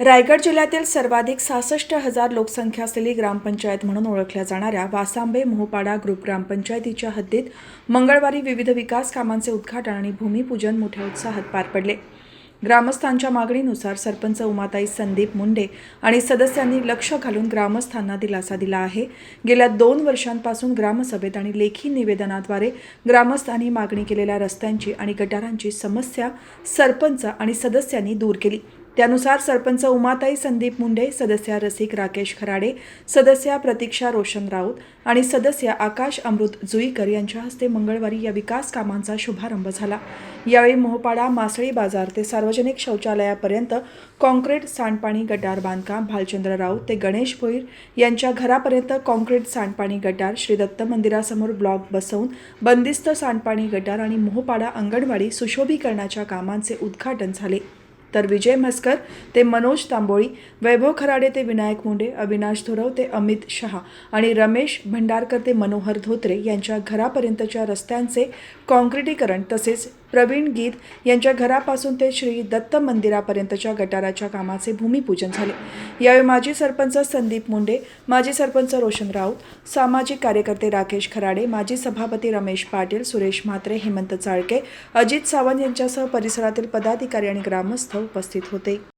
रायगड जिल्ह्यातील सर्वाधिक सहासष्ट हजार लोकसंख्या असलेली ग्रामपंचायत म्हणून ओळखल्या जाणाऱ्या वासांबे मोहपाडा ग्रुप ग्रामपंचायतीच्या हद्दीत मंगळवारी विविध विकास कामांचे उद्घाटन आणि भूमिपूजन मोठ्या उत्साहात पार पडले. ग्रामस्थांच्या मागणीनुसार सरपंच उमाताई संदीप मुंडे आणि सदस्यांनी लक्ष घालून ग्रामस्थांना दिलासा दिला आहे. गेल्या दोन वर्षांपासून ग्रामसभेत आणि लेखी निवेदनाद्वारे ग्रामस्थांनी मागणी केलेल्या रस्त्यांची आणि गटारांची समस्या सरपंच आणि सदस्यांनी दूर केली. त्यानुसार सरपंच उमाताई संदीप मुंडे सदस्या रसिक राकेश खराडे सदस्या प्रतीक्षा रोशन राऊत आणि सदस्य आकाश अमृत जुईकर यांच्या हस्ते मंगळवारी या विकास कामांचा शुभारंभ झाला. यावेळी मोहपाडा मासळी बाजार ते सार्वजनिक शौचालयापर्यंत कॉन्क्रीट सांडपाणी गटार बांधकाम भालचंद्र राऊत ते गणेश भोईर यांच्या घरापर्यंत कॉन्क्रीट सांडपाणी गटार श्री दत्त मंदिरासमोर ब्लॉक बसवून बंदिस्त सांडपाणी गटार आणि मोहपाडा अंगणवाडी सुशोभीकरणाच्या कामांचे उद्घाटन झाले. तर विजय म्हस्कर ते मनोज तांबोळी वैभव खराडे ते विनायक मुंडे अविनाश धुरव ते अमित शहा आणि रमेश भंडारकर ते मनोहर धोत्रे यांच्या घरापर्यंतच्या रस्त्यांचे काँक्रिटीकरण तसेच प्रवीण गीत यांच्या घरापासून ते श्री दत्त मंदिरापर्यंतच्या गटाराच्या कामाचे भूमिपूजन झाले. यावेळी माजी सरपंच संदीप मुंडे माजी सरपंच रोशन राऊत सामाजिक कार्यकर्ते राकेश खराडे माजी सभापती रमेश पाटील सुरेश म्हात्रे हेमंत चाळके अजित सावंत यांच्यासह परिसरातील पदाधिकारी आणि ग्रामस्थ उपस्थित होते.